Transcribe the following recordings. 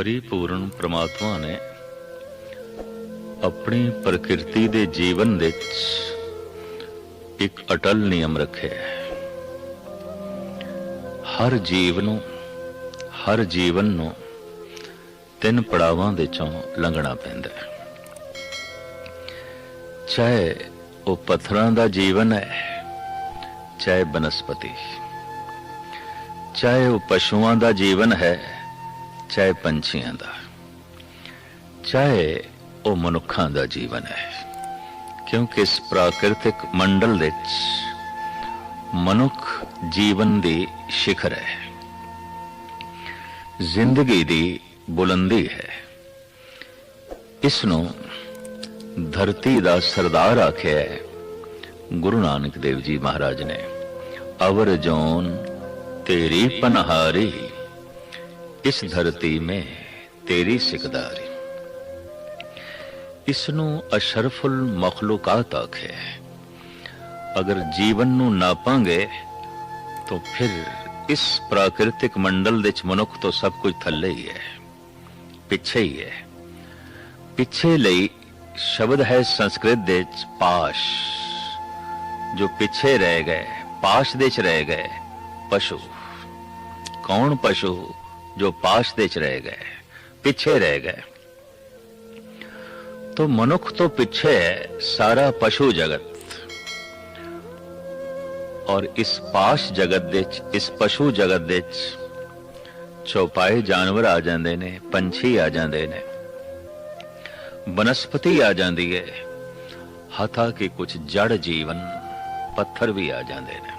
ਪਰਿਪੂਰਨ ਪ੍ਰਮਾਤਮਾ ਨੇ ਆਪਣੀ ਪ੍ਰਕਿਰਤੀ ਦੇ ਜੀਵਨ ਵਿੱਚ ਇੱਕ ਅਟਲ ਨਿਯਮ ਰੱਖਿਆ ਹੈ। ਹਰ ਜੀਵ ਨੂੰ, ਹਰ ਜੀਵਨ ਨੂੰ ਤਿੰਨ ਪੜਾਵਾਂ ਦੇ ਚੋਂ ਲੰਘਣਾ ਪੈਂਦਾ ਹੈ। ਚਾਹੇ ਉਹ ਪੱਥਰਾਂ ਦਾ ਜੀਵਨ ਹੈ, ਚਾਹੇ ਬਨਸਪਤੀ, ਚਾਹੇ ਉਹ ਪਸ਼ੂਆਂ ਦਾ ਜੀਵਨ ਹੈ ਚਾਹੇ ਪੰਛੀਆਂ ਦਾ, ਚਾਹੇ ਉਹ ਮਨੁੱਖਾਂ ਦਾ ਜੀਵਨ ਹੈ। ਕਿਉਂਕਿ ਇਸ ਪ੍ਰਾਕਿਰਤਿਕ ਮੰਡਲ ਵਿੱਚ ਮਨੁੱਖ ਜੀਵਨ ਦੀ ਸਿਖਰ ਹੈ। ਜ਼ਿੰਦਗੀ ਦੀ ਬੁਲੰਦੀ ਹੈ। ਇਸ ਨੂੰ ਧਰਤੀ ਦਾ ਸਰਦਾਰ ਆਖਿਆ ਹੈ। ਗੁਰੂ ਨਾਨਕ ਦੇਵ ਜੀ ਮਹਾਰਾਜ ਨੇ, ਅਵਰ ਜੋਨ ਤੇਰੀ ਪਨਹਾਰੀ। ਇਸ ਧਰਤੀ ਮੈਂ ਤੇਰੀ ਸਿਕਦਾਰੀ। ਇਸ ਨੂੰ ਅਸ਼ਰਫੁਲ ਮਖਲੂਕਾਤ ਆਖਿਆ ਅਗਰ ਜੀਵਨ ਨੂੰ ਨਾਪਾਂਗੇ, ਤਾਂ ਫਿਰ ਇਸ ਪ੍ਰਾਕਿਰਤਿਕ ਮੰਡਲ ਦੇ ਵਿੱਚ ਮਨੁੱਖ ਤੋਂ ਸਭ ਕੁਝ ਥੱਲੇ ਹੀ ਹੈ, ਪਿੱਛੇ ਹੀ ਹੈ। ਪਿੱਛੇ ਲਈ ਸ਼ਬਦ ਹੈ ਸੰਸਕ੍ਰਿਤ ਦੇ ਵਿੱਚ ਪਾਸ਼, ਜੋ ਪਿੱਛੇ ਰਹਿ ਗਏ, ਪਾਸ਼ ਦੇ ਵਿੱਚ ਰਹਿ ਗਏ, ਪਸ਼ੂ। ਕੌਣ ਪਸ਼ੂ? जो पास देश रह गए, पीछे रह गए। तो मनुख तो पीछे है, सारा पशु जगत। और इस पास जगत देच इस पशु जगत देच चौपाए जानवर आ जाते ने, पंछी आ जाते ने। वनस्पति आ जाती है, हथा के कुछ जड़ जीवन, पत्थर भी आ जाते हैं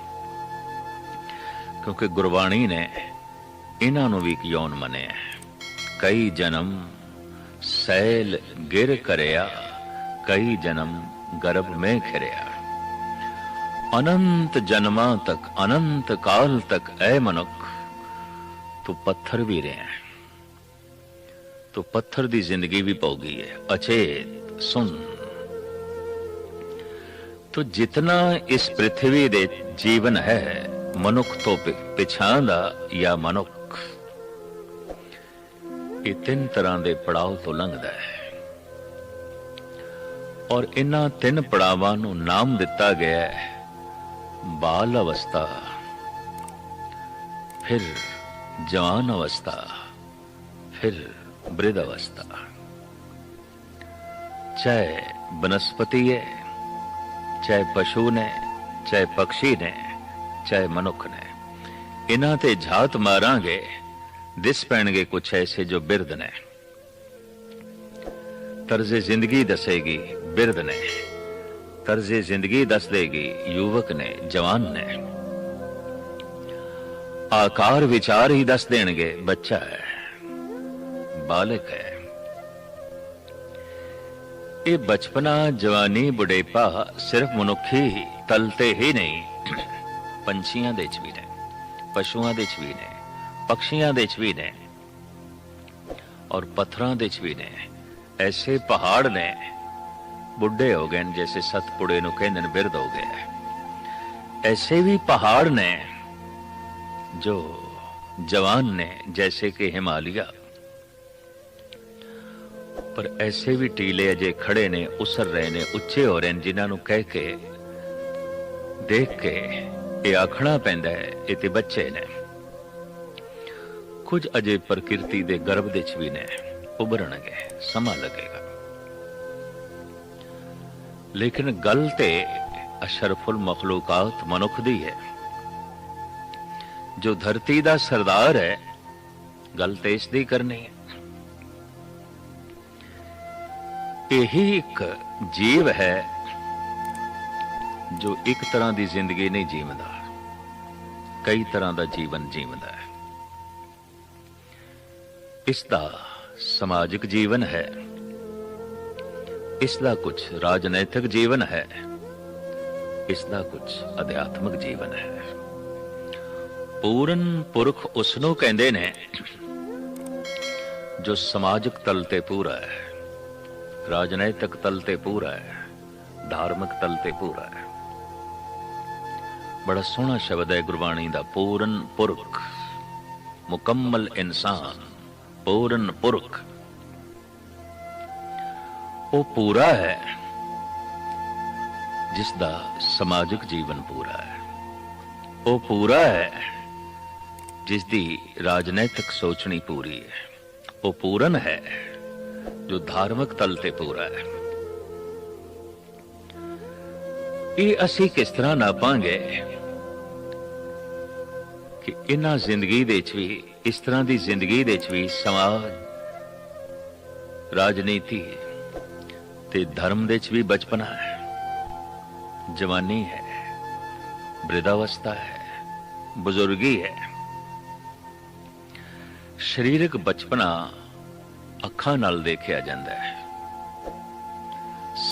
क्योंकि गुरबाणी ने ਇਹਨਾਂ ਨੂੰ ਵੀ ਇੱਕ ਯੋਨ ਮੰਨਿਆ ਹੈ। ਕਈ ਜਨਮ ਸੈਲ ਗਿਰ ਕਰਿਆ ਕਈ ਜਨਮ ਗਰਭ ਮੈਂ ਖਿਰਿਆ ਅਨੰਤ ਜਨਮਾਂ ਤੱਕ ਅਨੰਤ ਕਾਲ ਤੱਕ ਐ ਮਨੁੱਖ ਤੂੰ ਪੱਥਰ ਵੀ ਰਿਹਾ ਹੈ ਤੂੰ ਪੱਥਰ ਦੀ ਜ਼ਿੰਦਗੀ ਵੀ ਪਾਉ ਗਈ ਹੈ ਅਚੇਤ ਸੁਨ ਤੋ ਜਿਤਨਾ ਇਸ ਪ੍ਰithvi ਦੇ ਜੀਵਨ ਹੈ ਮਨੁੱਖ ਤੋਂ ਪਿ- ਪਿਛਾਂ ਦਾ ਜਾਂ ਮਨੁੱਖ ਇਹ ਤਿੰਨ ਤਰ੍ਹਾਂ ਦੇ ਪੜਾਅ ਤੋਂ ਲੰਘਦਾ ਹੈ। ਔਰ ਇਹਨਾਂ ਤਿੰਨ ਪੜਾਵਾਂ ਨੂੰ ਨਾਮ ਦਿੱਤਾ ਗਿਆ ਹੈ, ਬਾਲ ਅਵਸਥਾ, ਫਿਰ ਜਵਾਨ ਅਵਸਥਾ, ਫਿਰ ਬ੍ਰਿਧ ਅਵਸਥਾ। ਚਾਹੇ ਬਨਸਪਤੀ ਹੈ, ਚਾਹੇ ਪਸ਼ੂ ਨੇ, ਚਾਹੇ ਪੰਛੀ ਨੇ, ਚਾਹੇ ਮਨੁੱਖ ਨੇ, ਇਹਨਾਂ ਤੇ ਝਾਤ ਮਾਰਾਂਗੇ। ਦਿਸ ਪੈਣਗੇ ਕੁਛ ਐਸੇ ਜੋ ਬਿਰਦ ਨੇ। ਤਰਜ਼ੇ ਜ਼ਿੰਦਗੀ ਦੱਸੇਗੀ ਬਿਰਦ ਨੇ। ਤਰਜ਼ੇ ਜ਼ਿੰਦਗੀ ਦੱਸ ਦੇਗੀ, ਯੁਵਕ ਨੇ, ਜਵਾਨ ਨੇ। ਆਕਾਰ ਵਿਚਾਰ ਹੀ ਦੱਸ ਦੇਣਗੇ, ਬੱਚਾ ਹੈ, ਬਾਲਕ ਹੈ। ਇਹ ਬਚਪਨਾ, ਜਵਾਨੀ, ਬੁਢੇਪਾ ਸਿਰਫ ਮਨੁੱਖੀ ਤਲ ਤੇ ਹੀ ਨਹੀਂ, ਪੰਛੀਆਂ ਦੇ ਚ ਵੀ ਨੇ, ਪਸ਼ੂਆਂ ਦੇ ਚ ਵੀ ਨੇ। ਪਕਸ਼ੀਆਂ ਦੇ ਚ ਵੀ ਨੇ ਔਰ ਪੱਥਰਾਂ ਦੇ ਚ ਵੀ ਨੇ। ਐਸੇ ਪਹਾੜ ਨੇ, ਬੁੱਢੇ ਹੋ ਗਏ ਨੇ ਜੈਸੇ ਸਤਪੁੜੇ ਨੂੰ ਕਹਿੰਦੇ ਨੇ, ਬਿਰਧ ਹੋ ਗਏ। ਐਸੇ ਵੀ ਪਹਾੜ ਨੇ ਜੋ ਜਵਾਨ ਨੇ ਜੈਸੇ ਕਿ ਹਿਮਾਲਿਆ। ਪਰ ਐਸੇ ਵੀ ਟੀਲੇ ਅਜੇ ਖੜੇ ਨੇ, ਉਸਰ ਰਹੇ ਨੇ, ਉੱਚੇ ਹੋ ਰਹੇ ਨੇ, ਜਿਨ੍ਹਾਂ ਨੂੰ ਕਹਿ ਕੇ, ਦੇਖ ਕੇ ਇਹ ਆਖਣਾ ਪੈਂਦਾ ਹੈ, ਇਹ ਤੇ ਬੱਚੇ ਨੇ। ਕੁਝ ਅਜੇ ਪ੍ਰਕਿਰਤੀ ਦੇ ਗਰਭ ਦੇ ਚ ਵੀ ਨੇ। ਉਭਰਣਗੇ ਸਮਾਂ ਲੱਗੇਗਾ। ਲੇਕਿਨ ਗੱਲ ਤੇ ਅਸ਼ਰਫੁਲ ਮਖਲੂਕਾਤ ਮਨੁੱਖ ਦੀ ਹੈ। ਜੋ ਧਰਤੀ ਦਾ ਸਰਦਾਰ ਹੈ, ਗੱਲ ਤੇ ਇਸ ਦੀ ਕਰਨੀ ਹੈ। ਇਹੀ ਇੱਕ ਜੀਵ ਹੈ, ਜੋ ਇੱਕ ਤਰ੍ਹਾਂ ਦੀ ਜ਼ਿੰਦਗੀ ਨਹੀਂ ਜੀਵਦਾ। ਕਈ ਤਰ੍ਹਾਂ ਦਾ ਜੀਵਨ ਜੀਵਦਾ ਹੈ। ਇਸ ਦਾ ਸਮਾਜਿਕ ਜੀਵਨ ਹੈ। ਇਸ ਦਾ ਕੁਝ ਰਾਜਨੈਤਿਕ ਜੀਵਨ ਹੈ। ਇਸ ਦਾ ਕੁਝ ਅਧਿਆਤਮਿਕ ਜੀਵਨ ਹੈ। ਪੂਰਨ ਪੁਰਖ ਉਸ ਨੂੰ ਕਹਿੰਦੇ ਨੇ, ਜੋ ਸਮਾਜਿਕ ਤਲ ਤੇ ਪੂਰਾ ਹੈ, ਰਾਜਨੈਤਿਕ ਤਲ ਤੇ ਪੂਰਾ ਹੈ, ਧਾਰਮਿਕ ਤਲ ਤੇ ਪੂਰਾ ਹੈ। ਬੜਾ ਸੋਹਣਾ ਸ਼ਬਦ ਹੈ ਗੁਰਬਾਣੀ ਦਾ, ਪੂਰਨ ਪੁਰਖ, ਮੁਕੰਮਲ ਇਨਸਾਨ। ਪੂਰਨ ਪੁਰਖ। ਉਹ ਪੂਰਾ ਹੈ ਜਿਸ ਦਾ ਸਮਾਜਿਕ ਜੀਵਨ ਪੂਰਾ ਹੈ। ਉਹ ਪੂਰਾ ਹੈ ਜਿਸ ਦੀ ਰਾਜਨੈਤਿਕ ਸੋਚਣੀ ਪੂਰੀ ਹੈ। ਉਹ ਪੂਰਨ ਹੈ, ਜੋ ਧਾਰਮਿਕ ਤਲ ਤੇ ਪੂਰਾ ਹੈ। ਇਹ ਅਸੀਂ ਕਿਸ ਤਰ੍ਹਾਂ ਨਾਪਾਂਗੇ ਕਿ ਇਹਨਾਂ ਜ਼ਿੰਦਗੀ ਦੇ ਵਿੱਚ ਵੀ ਇਸ ਤਰ੍ਹਾਂ ਦੀ ਜ਼ਿੰਦਗੀ ਦੇ ਵਿੱਚ ਵੀ ਸਮਾਜ ਰਾਜਨੀਤੀ ਤੇ ਧਰਮ ਦੇ ਵਿੱਚ ਵੀ ਬਚਪਨਾ ਹੈ। ਜਵਾਨੀ ਹੈ, ਬ੍ਰਿਧਾਵਸਥਾ ਹੈ, ਬਜ਼ੁਰਗੀ ਹੈ। ਸਰੀਰਕ ਬਚਪਨਾ ਅੱਖਾਂ ਨਾਲ ਦੇਖਿਆ ਜਾਂਦਾ ਹੈ।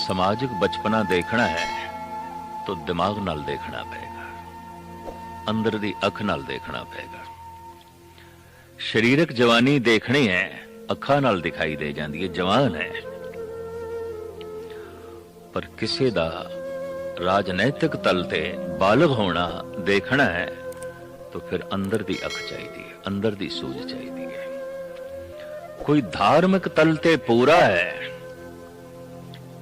ਸਮਾਜਿਕ ਬਚਪਨਾ ਦੇਖਣਾ ਹੈ ਤਾਂ ਦਿਮਾਗ ਨਾਲ ਦੇਖਣਾ ਪਏਗਾ। ਅੰਦਰ ਦੀ ਅੱਖ ਨਾਲ ਦੇਖਣਾ ਪਏਗਾ। ਸਰੀਰਕ ਜਵਾਨੀ ਦੇਖਣੀ ਹੈ, ਅੱਖਾਂ ਨਾਲ ਦਿਖਾਈ ਦੇ ਜਾਂਦੀ ਹੈ, ਜਵਾਨ ਹੈ। ਪਰ ਕਿਸੇ ਦਾ ਰਾਜਨੈਤਿਕ ਤਲ ਤੇ ਬਾਲਗ ਹੋਣਾ ਦੇਖਣਾ ਹੈ, ਤਾਂ ਫਿਰ ਅੰਦਰ ਦੀ ਅੱਖ ਚਾਹੀਦੀ ਹੈ, ਅੰਦਰ ਦੀ ਸੂਝ ਚਾਹੀਦੀ ਹੈ। ਕੋਈ ਧਾਰਮਿਕ ਤਲ ਤੇ ਪੂਰਾ ਹੈ,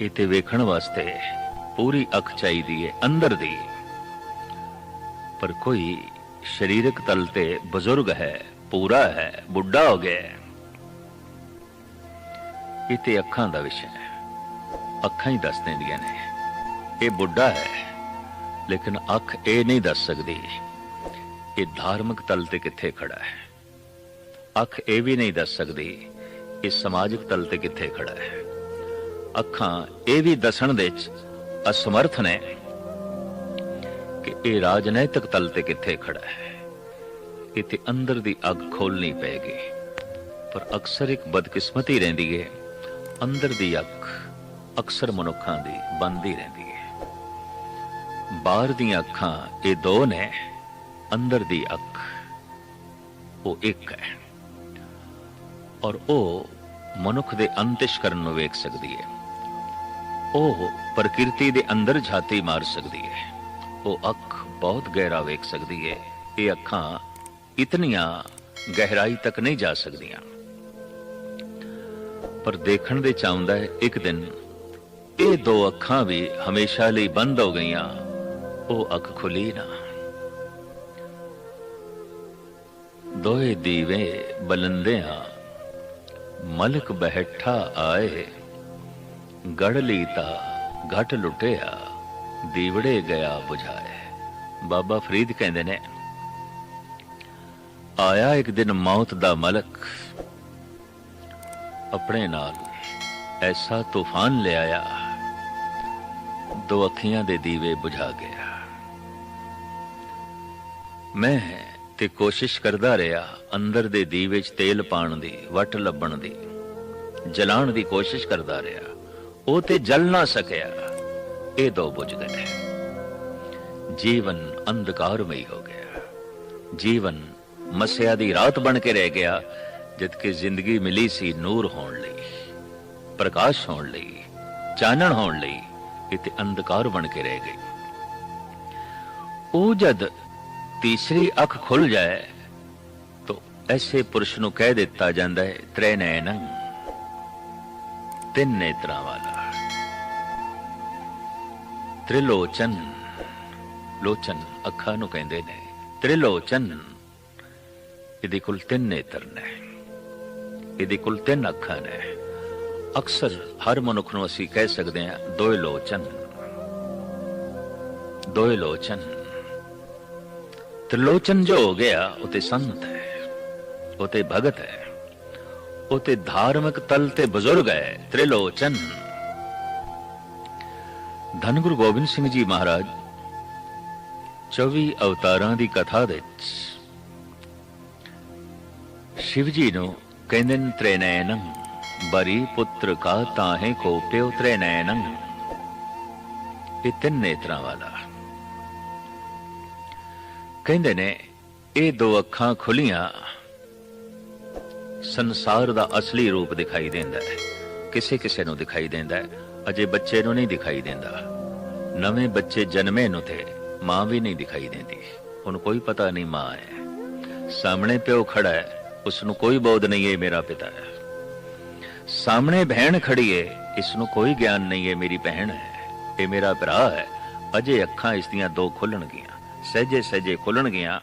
ਇਹ ਤੇ ਵੇਖਣ ਵਾਸਤੇ ਪੂਰੀ ਅੱਖ ਚਾਹੀਦੀ ਹੈ, ਅੰਦਰ ਦੀ। ਪਰ ਕੋਈ ਸਰੀਰਕ ਤਲ ਤੇ ਬਜ਼ੁਰਗ ਹੈ ਪੂਰਾ ਹੈ, ਬੁੱਢਾ ਹੋ ਗਿਆ ਇਹ ਤੇ ਅੱਖਾਂ ਦਾ ਵਿਸ਼ਾ ਹੈ। ਅੱਖਾਂ ਹੀ ਦੱਸ ਦਿੰਦੀਆਂ ਨੇ। ਇਹ ਬੁੱਢਾ ਹੈ, ਲੇਕਿਨ ਅੱਖ ਇਹ ਨਹੀਂ ਦੱਸ ਸਕਦੀ ਇਹ ਧਾਰਮਿਕ ਤਲ ਤੇ ਕਿੱਥੇ ਖੜਾ ਹੈ। ਅੱਖ ਇਹ ਵੀ ਨਹੀਂ ਦੱਸ ਸਕਦੀ ਇਹ ਸਮਾਜਿਕ ਤਲ ਤੇ ਕਿੱਥੇ ਖੜਾ ਹੈ। ਅੱਖਾਂ ਇਹ ਵੀ ਦੱਸਣ ਦੇ ਵਿੱਚ ਅਸਮਰਥ ਨੇ ਕਿ ਇਹ ਰਾਜਨੈਤਿਕ ਤਲ ਤੇ ਕਿੱਥੇ ਖੜਾ ਹੈ। ਇਥੇ ਅੰਦਰ ਦੀ ਅੱਗ ਖੋਲਣੀ ਪਏਗੀ ਪਰ ਅਕਸਰ ਇੱਕ ਬਦਕਿਸਮਤੀ ਰਹਿੰਦੀ ਹੈ ਅੰਦਰ ਦੀ ਅੱਖ ਅਕਸਰ ਮਨੁੱਖਾਂ ਦੀ ਬੰਦ ਰਹਿੰਦੀ ਹੈ ਬਾਹਰ ਦੀਆਂ ਅੱਖਾਂ ਇਹ ਦੋ ਨੇ, ਅੰਦਰ ਦੀ ਅੱਖ ਉਹ ਇੱਕ ਹੈ। ਔਰ ਉਹ ਮਨੁੱਖ ਦੇ ਅੰਤਿਸ਼ ਕਰਨ ਨੂੰ ਵੇਖ ਸਕਦੀ ਹੈ ਉਹ ਪ੍ਰਕਿਰਤੀ ਦੇ ਅੰਦਰ ਝਾਤੀ ਮਾਰ ਸਕਦੀ ਹੈ ਉਹ ਅੱਖ ਬਹੁਤ ਗਹਿਰਾ ਵੇਖ ਸਕਦੀ ਹੈ ਇਹ ਅੱਖਾਂ ਇਤਨੀਆਂ ਗਹਿਰਾਈ ਤੱਕ ਨਹੀਂ ਜਾ ਸਕਦੀਆਂ। ਪਰ ਦੇਖਣ ਦੇ ਚਾਹੁੰਦਾ ਹੈ, ਇੱਕ ਦਿਨ ਇਹ ਦੋ ਅੱਖਾਂ ਵੀ ਹਮੇਸ਼ਾ ਲਈ ਬੰਦ ਹੋ ਗਈਆਂ, ਉਹ ਅੱਖ ਖੁੱਲੀ ਨਾ। ਦੋਏ ਦੀਵੇ ਬਲੰਦਿਆਂ ਮਲਕ ਬੈਠਾ ਆਏ, ਗੜ ਲੀਤਾ ਘਟ ਲੁਟਿਆ, ਦੀਵੜੇ ਗਿਆ 부ਝਾਏ ਬਾਬਾ ਫਰੀਦ ਕਹਿੰਦੇ ਨੇ ਆਇਆ ਇੱਕ ਦਿਨ ਮੌਤ ਦਾ ਮਲਕ ਆਪਣੇ ਨਾਲ ਐਸਾ ਤੂਫਾਨ ਲਿਆਇਆ, ਦੋ ਅੱਖੀਆਂ ਦੇ ਦੀਵੇ ਬੁਝਾ ਗਿਆ। ਮੈਂ ਤੇ ਕੋਸ਼ਿਸ਼ ਕਰਦਾ ਰਿਹਾ ਅੰਦਰ ਦੇ ਦੀਵੇ 'ਚ ਤੇਲ ਪਾਣ ਦੀ, ਵਟ ਲੱਭਣ ਦੀ, ਜਲਾਉਣ ਦੀ ਕੋਸ਼ਿਸ਼ ਕਰਦਾ ਰਿਹਾ। ਉਹ ਤੇ ਜਲ ਨਾ ਸਕਿਆ, ਇਹ ਦੋ ਬੁਝ ਗਏ। ਜੀਵਨ ਅੰਧਕਾਰਮਈ ਹੋ ਗਿਆ। ਜੀਵਨ ਮਸਿਆ ਦੀ ਰਾਤ ਬਣ ਕੇ ਰਹਿ ਗਿਆ, ਜਦ ਕਿ ਜ਼ਿੰਦਗੀ ਮਿਲੀ ਸੀ ਨੂਰ ਹੋਣ ਲਈ, ਪ੍ਰਕਾਸ਼ ਹੋਣ ਲਈ, ਚਾਨਣ ਹੋਣ ਲਈ ਇਹ ਅੰਧਕਾਰ ਬਣ ਕੇ ਰਹਿ ਗਈ। ਉਹ ਜਦ ਤੀਸਰੀ ਅੱਖ ਖੁੱਲ ਜਾਏ, ਤਾਂ ਐਸੇ ਪੁਰਸ਼ ਨੂੰ ਕਹਿ ਦਿੱਤਾ ਜਾਂਦਾ ਹੈ ਤ੍ਰੈ ਤਿੰਨ ਨੇਤਰਾਂ ਵਾਲਾ। ਤ੍ਰਿਲੋਚਨ, ਲੋਚਨ ਅੱਖਾਂ ਨੂੰ ਕਹਿੰਦੇ ਨੇ, ਤ੍ਰਿਲੋਚਨ। ਇਹਦੇ ਕੋਲ ਤਿੰਨ ਨੇਤਰ ਨੇ। ਇਹਦੇ ਕੋਲ ਤਿੰਨ ਅੱਖਾਂ ਨੇ। ਅਕਸਰ ਹਰ ਮਨੁੱਖ ਨੂੰ ਅਸੀਂ ਕਹਿ ਸਕਦੇ ਹਾਂ ਦੋਏ ਲੋਚਨ ਦੋਏ ਲੋਚਨ ਤ੍ਰਿਲੋਚਨ ਜੋ ਹੋ ਗਿਆ, ਉਹ ਤੇ ਸੰਤ ਹੈ, ਉਹ ਤੇ ਭਗਤ ਹੈ। ਉਹ ਤੇ ਧਾਰਮਿਕ ਤਲ ਤੇ ਬਜ਼ੁਰਗ ਹੈ, ਤ੍ਰਿਲੋਚਨ। ਧੰਨ ਗੁਰੂ ਗੋਬਿੰਦ ਸਿੰਘ ਜੀ ਮਹਾਰਾਜ 24 ਅਵਤਾਰਾਂ ਦੀ ਕਥਾ ਦੇ ਵਿੱਚ ਸ਼ਿਵ ਜੀ ਨੂੰ ਕਹਿੰਦੇ ਨੇ ਤ੍ਰੈਨੈਨੰ, ਬਰੀ ਪੁੱਤਰ ਕਾ ਤਾਹੇ ਕੋ ਪਿਓ ਤ੍ਰੈਨੈਨੰ। ਇਹ ਤਿੰਨ ਨੇਤਰਾਂ ਵਾਲਾ। ਕਹਿੰਦੇ ਨੇ ਇਹ ਦੋ ਅੱਖਾਂ ਖੁੱਲੀਆਂ, ਸੰਸਾਰ ਦਾ ਅਸਲੀ ਰੂਪ ਦਿਖਾਈ ਦਿੰਦਾ ਹੈ। ਕਿਸੇ ਕਿਸੇ ਨੂੰ ਦਿਖਾਈ ਦਿੰਦਾ ਹੈ, ਅਜੇ ਬੱਚੇ ਨੂੰ ਨਹੀਂ ਦਿਖਾਈ ਦਿੰਦਾ। ਨਵੇਂ ਬੱਚੇ ਜਨਮੇ ਨੂੰ ਤੇ ਮਾਂ ਵੀ ਨਹੀਂ ਦਿਖਾਈ ਦਿੰਦੀ। ਹੁਣ ਕੋਈ ਪਤਾ ਨਹੀਂ ਮਾਂ ਹੈ। ਸਾਹਮਣੇ ਪਿਓ ਖੜਾ ਹੈ ਉਸ ਨੂੰ ਕੋਈ ਬੋਧ ਨਹੀਂ ਹੈ ਮੇਰਾ ਪਿਤਾ ਹੈ। ਸਾਹਮਣੇ ਭੈਣ ਖੜੀ ਏ ਇਸ ਨੂੰ ਕੋਈ ਗਿਆਨ ਨਹੀਂ ਹੈ, ਮੇਰੀ ਭੈਣ ਹੈ। ਇਹ ਮੇਰਾ ਭਰਾ ਹੈ। ਅਜੇ ਅੱਖਾਂ ਇਸ ਦੀਆਂ ਦੋ ਖੁੱਲਣਗੀਆਂ। ਸਹਜੇ ਸਹਜੇ ਖੁੱਲਣਗੀਆਂ।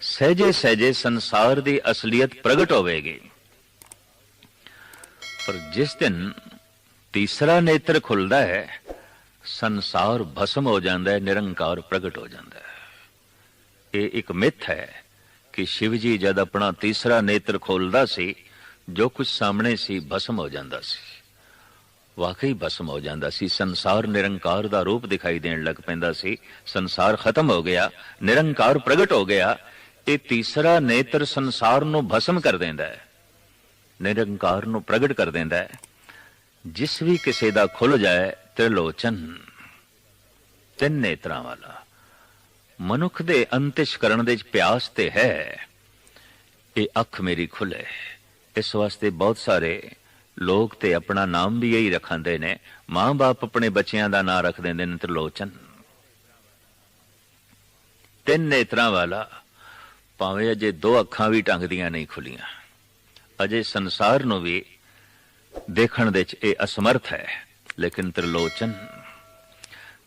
ਸਹਜੇ ਸਹਜੇ ਸੰਸਾਰ ਦੀ ਅਸਲੀਅਤ ਪ੍ਰਗਟ ਹੋਵੇਗੀ। ਪਰ ਜਿਸ ਦਿਨ ਤੀਸਰਾ ਨੇਤਰ ਖੁੱਲਦਾ ਹੈ, ਸੰਸਾਰ ਭਸਮ ਹੋ ਜਾਂਦਾ ਹੈ, ਨਿਰੰਕਾਰ ਪ੍ਰਗਟ ਹੋ ਜਾਂਦਾ ਹੈ। ਇਹ ਇੱਕ ਮਿੱਥ ਹੈ। ਕਿ ਸ਼ਿਵ ਜੀ ਜਦ ਆਪਣਾ ਤੀਸਰਾ ਨੇਤਰ ਖੋਲਦਾ ਸੀ, ਜੋ ਕੁਝ ਸਾਹਮਣੇ ਸੀ, ਭਸਮ ਹੋ ਜਾਂਦਾ ਸੀ। ਵਾਕਈ ਭਸਮ ਹੋ ਜਾਂਦਾ ਸੀ। ਸੰਸਾਰ ਨਿਰੰਕਾਰ ਦਾ ਰੂਪ ਦਿਖਾਈ ਦੇਣ ਲੱਗ ਪੈਂਦਾ ਸੀ। ਸੰਸਾਰ ਖਤਮ ਹੋ ਗਿਆ, ਨਿਰੰਕਾਰ ਪ੍ਰਗਟ ਹੋ ਗਿਆ। ਇਹ ਤੀਸਰਾ ਨੇਤਰ ਸੰਸਾਰ ਨੂੰ ਭਸਮ ਕਰ ਦਿੰਦਾ ਹੈ। ਨਿਰੰਕਾਰ ਨੂੰ ਪ੍ਰਗਟ ਕਰ ਦਿੰਦਾ ਹੈ। ਜਿਸ ਵੀ ਕਿਸੇ ਦਾ ਖੁੱਲ ਜਾਏ, ਤ੍ਰਿਲੋਚਨ ਤਿੰਨ ਨੇਤਰਾਂ ਵਾਲਾ। ਮਨੁੱਖ ਦੇ ਅੰਤਿਸ਼ ਕਰਨ ਦੇ ਪਿਆਸ ਤੇ ਹੈ। ਇਹ ਅੱਖ ਮੇਰੀ ਖੁੱਲੇ ਇਸ ਵਾਸਤੇ ਬਹੁਤ ਸਾਰੇ ਲੋਕ ਤੇ ਆਪਣਾ ਨਾਮ ਵੀ ਇਹੀ ਰੱਖਾਂਦੇ ਨੇ। ਮਾਂ-ਬਾਪ ਆਪਣੇ ਬੱਚਿਆਂ ਦਾ ਨਾਂ ਰੱਖ ਦਿੰਦੇ ਨੇ ਤ੍ਰਿਲੋਚਨ। ਤਿੰਨ ਨੇਤਰਾਂ ਵਾਲਾ, ਭਾਵੇਂ ਅਜੇ ਦੋ ਅੱਖਾਂ ਵੀ ਢੰਗ ਦੀਆਂ ਨਹੀਂ ਖੁੱਲੀਆਂ। ਅਜੇ ਸੰਸਾਰ ਨੂੰ ਵੀ ਦੇਖਣ ਦੇ ਚ ਇਹ ਅਸਮਰਥ ਹੈ, ਲੇਕਿਨ ਤ੍ਰਿਲੋਚਨ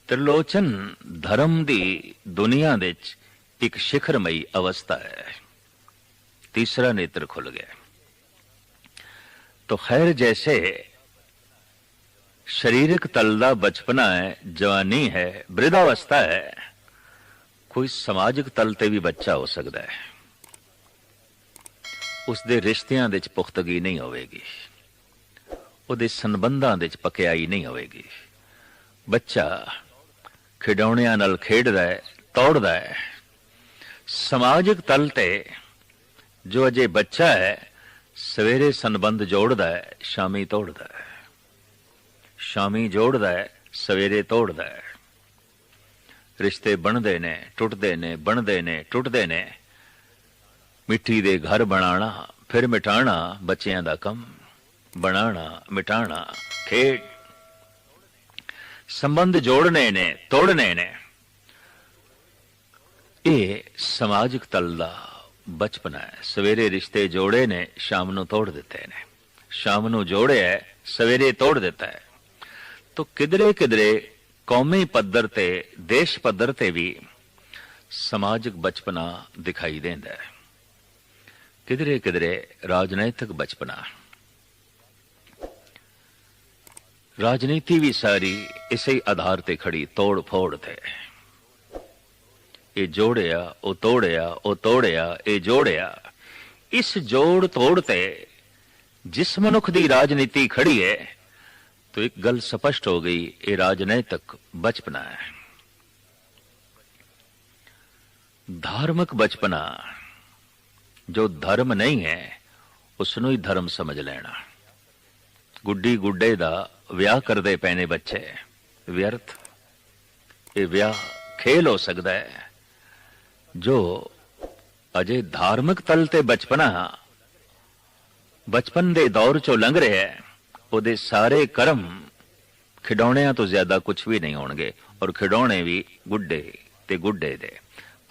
ਤ੍ਰਿਲੋਚਨ ਧਰਮ ਦੀ ਦੁਨੀਆ ਦੇ ਚ ਇੱਕ ਸਿਖਰਮਈ ਅਵਸਥਾ ਹੈ ਤੀਸਰਾ ਨੇਤਰ ਖੁੱਲ ਗਿਆ तो खैर जैसे शरीरक तल ਦਾ ਬਚਪਨਾ ਹੈ ਜਵਾਨੀ ਹੈ ਬ੍ਰਿਧਾਵਸਥਾ ਹੈ ਕੋਈ ਸਮਾਜਿਕ ਤਲ ਤੇ ਵੀ ਬੱਚਾ ਹੋ ਸਕਦਾ ਹੈ ਉਸ ਦੇ ਰਿਸ਼ਤਿਆਂ ਦੇ ਵਿੱਚ ਪੁਖਤਗੀ ਨਹੀਂ ਹੋਵੇਗੀ ਉਹਦੇ ਸੰਬੰਧਾਂ ਦੇ ਵਿੱਚ ਪਕਿਆਈ ਨਹੀਂ ਹੋਵੇਗੀ ਬੱਚਾ ਖਿਡੌਣਿਆਂ ਨਾਲ ਖੇਡਦਾ ਹੈ, ਤੋੜਦਾ ਹੈ। ਸਮਾਜਿਕ ਤਲ ਤੇ ਜੋ ਅਜੇ ਬੱਚਾ ਹੈ, ਸਵੇਰੇ ਸੰਬੰਧ ਜੋੜਦਾ ਹੈ, ਸ਼ਾਮੀ ਤੋੜਦਾ ਹੈ। ਸ਼ਾਮੀ ਜੋੜਦਾ ਹੈ, ਸਵੇਰੇ ਤੋੜਦਾ ਹੈ। ਰਿਸ਼ਤੇ ਬਣਦੇ ਨੇ, ਟੁੱਟਦੇ ਨੇ, ਬਣਦੇ ਨੇ, ਟੁੱਟਦੇ ਨੇ। ਮਿੱਟੀ ਦੇ ਘਰ ਬਣਾਉਣਾ, ਫਿਰ ਮਿਟਾਣਾ ਬੱਚਿਆਂ ਦਾ ਕੰਮ। ਬਣਾਉਣਾ ਮਿਟਾਣਾ ਖੇਡ। ਸੰਬੰਧ ਜੋੜਨੇ ਨੇ, ਤੋੜਨੇ ਨੇ। ਇਹ ਸਮਾਜਿਕ ਤਲ ਦਾ ਬਚਪਨਾ ਹੈ। ਸਵੇਰੇ ਰਿਸ਼ਤੇ ਜੋੜੇ ਨੇ, ਸ਼ਾਮ ਨੂੰ ਤੋੜ ਦਿੱਤੇ ਨੇ। ਸ਼ਾਮ ਨੂੰ ਜੋੜਿਆ ਸਵੇਰੇ ਤੋੜ ਦਿੱਤਾ ਹੈ। ਤੋ ਕਿਧਰੇ ਕਿਧਰੇ ਕੌਮੀ ਪੱਧਰ ਤੇ, ਦੇਸ਼ ਪੱਧਰ ਤੇ ਵੀ ਸਮਾਜਿਕ ਬਚਪਨਾ ਦਿਖਾਈ ਦਿੰਦਾ ਹੈ। ਕਿਧਰੇ ਕਿਧਰੇ ਰਾਜਨੀਤਿਕ ਬਚਪਨਾ। ਰਾਜਨੀਤੀ ਵੀ ਸਾਰੀ ਇਸੇ ਆਧਾਰ ਤੇ ਖੜੀ ਤੋੜ ਫੋੜ ਤੇ ਇਹ ਜੋੜਿਆ ਉਹ ਤੋੜਿਆ ਉਹ ਤੋੜਿਆ ਇਹ ਜੋੜਿਆ ਇਸ ਜੋੜ ਤੋੜ ਤੇ ਜਿਸ ਮਨੁੱਖ ਦੀ ਰਾਜਨੀਤੀ ਖੜੀ ਹੈ तो एक गल स्पष्ट हो गई ये राजनैतिक बचपना है धार्मिक बचपना जो धर्म नहीं है ਉਸਨੂੰ ਹੀ ਧਰਮ ਸਮਝ ਲੈਣਾ ਗੁੱਡੀ ਗੁੱਡੇ ਦਾ ਵਿਆਹ ਕਰਦੇ ਪਏ ਨੇ ਬੱਚੇ। ਵਿਅਰਥ। ਇਹ ਵਿਆਹ ਖੇਲ ਹੋ ਸਕਦਾ ਹੈ। ਜੋ ਅਜੇ ਧਾਰਮਿਕ ਤਲ ਤੇ ਬਚਪਨਾ ਬਚਪਨ ਦੇ ਦੌਰ ਚੋਂ ਲੰਘ ਰਿਹਾ ਹੈ। ਉਹਦੇ ਸਾਰੇ ਕਰਮ ਖਿਡੌਣਿਆਂ ਤੋਂ ਜ਼ਿਆਦਾ ਕੁਝ ਵੀ ਨਹੀਂ ਹੋਣਗੇ ਔਰ ਖਿਡੌਣੇ ਵੀ ਗੁੱਡੇ ਤੇ ਗੁੱਡੇ ਦੇ।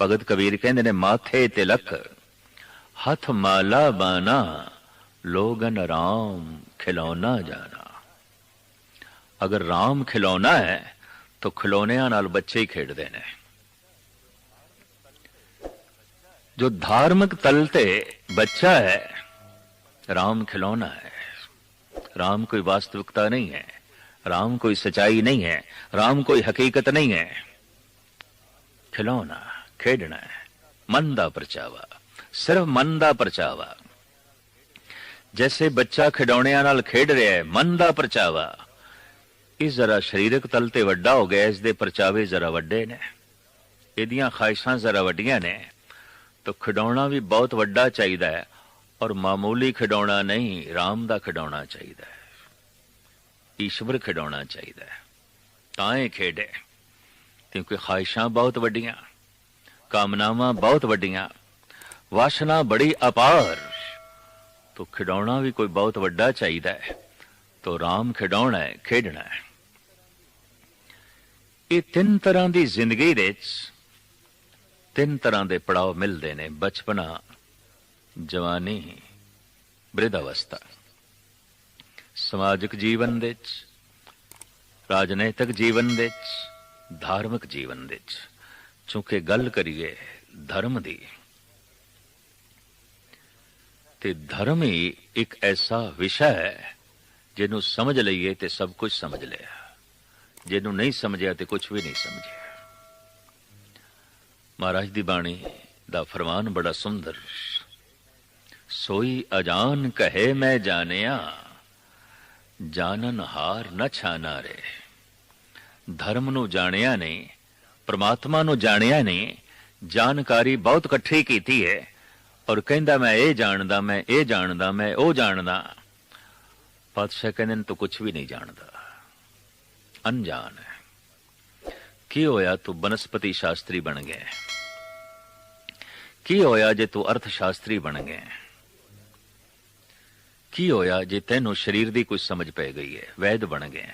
ਭਗਤ ਕਬੀਰ ਕਹਿੰਦੇ ਨੇ, ਮਾਥੇ ਤੇ ਤਿਲਕ, ਹੱਥ ਮਾਲਾ ਬਾਨਾ ਲੋਗਨ ਰਾਮ ਖਿਲੌਣਾ ਜਾਣਾ ਅਗਰ ਰਾਮ ਖਿਲੌਣਾ ਹੈ ਤਾਂ ਖਿਲੌਣਿਆਂ ਨਾਲ ਬੱਚੇ ਹੀ ਖੇਡਦੇ ਨੇ ਜੋ ਧਾਰਮਿਕ ਤਲ ਤੇ ਬੱਚਾ ਹੈ ਰਾਮ ਖਿਲੌਣਾ ਹੈ राम कोई वास्तविकता नहीं है राम कोई सच्चाई नहीं है राम कोई हकीकत नहीं है खिलौना खेडना है मन ਦਾ ਪਰਚਾਵਾ ਸਿਰਫ ਮਨ ਦਾ ਪਰਚਾਵਾ ਜੈਸੇ ਬੱਚਾ ਖਿਡੌਣਿਆਂ ਨਾਲ ਖੇਡ ਰਿਹਾ ਹੈ ਮਨ ਦਾ ਪਰਚਾਵਾ ਇਹ ਜ਼ਰਾ ਸਰੀਰਕ ਤਲ ਤੇ ਵੱਡਾ ਹੋ ਗਿਆ ਇਸ ਦੇ ਪਰਚਾਵੇ ਜ਼ਰਾ ਵੱਡੇ ਨੇ ਇਹਦੀਆਂ ਖਾਹਿਸ਼ਾਂ ਜ਼ਰਾ ਵੱਡੀਆਂ ਨੇ ਤਾਂ ਖਿਡੌਣਾ ਵੀ ਬਹੁਤ ਵੱਡਾ ਚਾਹੀਦਾ ਹੈ ਔਰ ਮਾਮੂਲੀ ਖਿਡੌਣਾ ਨਹੀਂ RAM ਦਾ ਖਿਡੌਣਾ ਚਾਹੀਦਾ ਹੈ ਈਸ਼ਵਰ ਖਿਡੌਣਾ ਚਾਹੀਦਾ ਹੈ ਤਾਂ ਇਹ ਖੇਡੇ ਕਿਉਂਕਿ ਖਾਹਿਸ਼ਾਂ ਬਹੁਤ ਵੱਡੀਆਂ ਕਾਮਨਾਵਾਂ ਬਹੁਤ ਵੱਡੀਆਂ ਵਾਸ਼ਨਾ ਬੜੀ ਅਪਾਰ ਤੋ ਖਿਡੌਣਾ ਵੀ ਕੋਈ ਬਹੁਤ ਵੱਡਾ ਚਾਹੀਦਾ ਹੈ। ਤੋ ਰਾਮ ਖਿਡੌਣਾ ਹੈ, ਖੇਡਣਾ ਹੈ। ਇਹ ਤਿੰਨ ਤਰ੍ਹਾਂ ਦੀ ਜ਼ਿੰਦਗੀ ਦੇ ਵਿੱਚ ਤਿੰਨ ਤਰ੍ਹਾਂ ਦੇ ਪੜਾਅ ਮਿਲਦੇ ਨੇ। ਬਚਪਨਾ, ਜਵਾਨੀ ਬ੍ਰਿਧ ਅਵਸਥਾ ਸਮਾਜਿਕ ਜੀਵਨ ਦੇ ਵਿੱਚ, ਰਾਜਨੀਤਿਕ ਜੀਵਨ ਦੇ ਵਿੱਚ, ਧਾਰਮਿਕ ਜੀਵਨ ਦੇ ਵਿੱਚ। ਚੂੰਕਿ ਗੱਲ ਕਰੀਏ ਧਰਮ ਦੀ। ਤੇ ਧਰਮ ਹੀ ਇੱਕ ਐਸਾ ਵਿਸ਼ਾ ਹੈ ਜਿਹਨੂੰ ਸਮਝ ਲਈਏ ਤੇ ਸਭ ਕੁਝ ਸਮਝ ਲਿਆ। ਜਿਹਨੂੰ ਨਹੀਂ ਸਮਝਿਆ ਤੇ ਕੁਝ ਵੀ ਨਹੀਂ ਸਮਝਿਆ। ਮਹਾਰਾਜ ਦੀ ਬਾਣੀ ਦਾ ਫਰਮਾਨ ਬੜਾ ਸੁੰਦਰ। ਸੋਈ ਅਜਾਨ ਕਹੇ ਮੈਂ ਜਾਣਿਆ, ਜਾਣਨ ਹਾਰ ਨ ਛਾਨਾ ਰੇ। ਧਰਮ ਨੂੰ ਜਾਣਿਆ ਨਹੀਂ, ਪ੍ਰਮਾਤਮਾ ਨੂੰ ਜਾਣਿਆ ਨਹੀਂ, ਜਾਣਕਾਰੀ ਬਹੁਤ ਇਕੱਠੀ ਕੀਤੀ ਹੈ। ਔਰ ਕਹਿੰਦਾ ਮੈਂ ਇਹ ਜਾਣਦਾ, ਮੈਂ ਇਹ ਜਾਣਦਾ, ਮੈਂ ਉਹ ਜਾਣਦਾ। ਪਾਤਸ਼ਾਹ ਕਹਿੰਦੇ ਨੇ, ਤੂੰ ਕੁਝ ਵੀ ਨਹੀਂ ਜਾਣਦਾ। ਅਣਜਾਣ ਹੈ। ਕੀ ਹੋਇਆ? ਤੂੰ ਬਨਸਪਤੀ ਸ਼ਾਸਤਰੀ ਬਣ ਗਿਆ ਕੀ ਹੋਇਆ ਜੇ ਤੂੰ ਅਰਥ ਸ਼ਾਸਤਰੀ ਬਣ ਗਿਆ ਕੀ ਹੋਇਆ ਜੇ ਤੈਨੂੰ ਸਰੀਰ ਦੀ ਕੁਝ ਸਮਝ ਪੈ ਗਈ ਹੈ? ਵੈਦ ਬਣ ਗਿਆ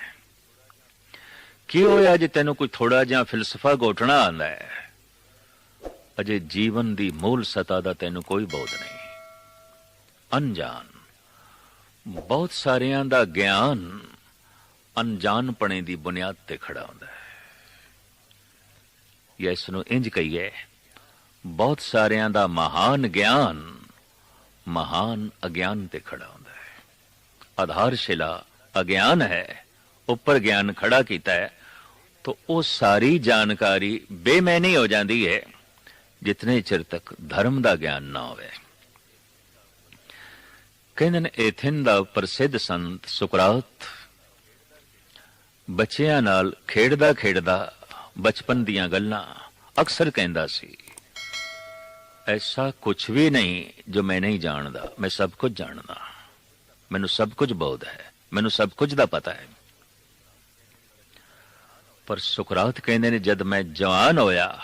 ਕੀ ਹੋਇਆ ਜੇ ਤੈਨੂੰ ਕੋਈ ਥੋੜਾ ਜਿਹਾ ਫਿਲਸਫਾ ਘੋਟਣਾ ਆਂਦਾ ਹੈ? ਅਜੇ ਜੀਵਨ ਦੀ ਮੂਲ ਸਤਾ ਦਾ ਤੈਨੂੰ ਕੋਈ ਬੋਧ ਨਹੀਂ। ਅਣਜਾਣ, ਬਹੁਤ ਸਾਰਿਆਂ ਦਾ ਗਿਆਨ ਅਣਜਾਣਪਣੇ ਦੀ ਬੁਨਿਆਦ ਤੇ ਖੜਾ ਹੁੰਦਾ ਹੈ। ਜਾਂ ਇਸ ਨੂੰ ਇੰਜ ਕਹੀਏ, ਬਹੁਤ ਸਾਰਿਆਂ ਦਾ ਮਹਾਨ ਗਿਆਨ ਮਹਾਨ ਅਗਿਆਨ ਤੇ ਖੜਾ ਹੁੰਦਾ ਹੈ। ਆਧਾਰਸ਼ਿਲਾ ਅਗਿਆਨ ਹੈ, ਉੱਪਰ ਗਿਆਨ ਖੜਾ ਕੀਤਾ ਹੈ, ਤਾਂ ਉਹ ਸਾਰੀ ਜਾਣਕਾਰੀ ਬੇਮੈਨੀ ਹੋ ਜਾਂਦੀ ਹੈ। ਜਿਤਨੇ ਚਿਰ ਤੱਕ ਧਰਮ ਦਾ ਗਿਆਨ ਨਾ ਹੋਵੇ। ਕਹਿੰਦੇ ਨੇ ਐਥਨ ਦਾ ਪ੍ਰਸਿੱਧ ਸੰਤ ਸੁਕਰਾਤ ਬੱਚਿਆਂ ਨਾਲ ਖੇਡਦਾ ਖੇਡਦਾ ਬਚਪਨ ਦੀਆਂ ਗੱਲਾਂ ਅਕਸਰ ਕਹਿੰਦਾ ਸੀ, ਐਸਾ ਕੁਝ ਵੀ ਨਹੀਂ ਜੋ ਮੈਂ ਨਹੀਂ ਜਾਣਦਾ, ਮੈਂ ਸਭ ਕੁਝ ਜਾਣਦਾ। ਮੈਨੂੰ ਸਭ ਕੁਝ ਬੋਧ ਹੈ, ਮੈਨੂੰ ਸਭ ਕੁਝ ਦਾ ਪਤਾ ਹੈ। ਪਰ ਸੁਕਰਾਤ ਕਹਿੰਦੇ ਨੇ, ਜਦ ਮੈਂ ਜਵਾਨ ਹੋਇਆ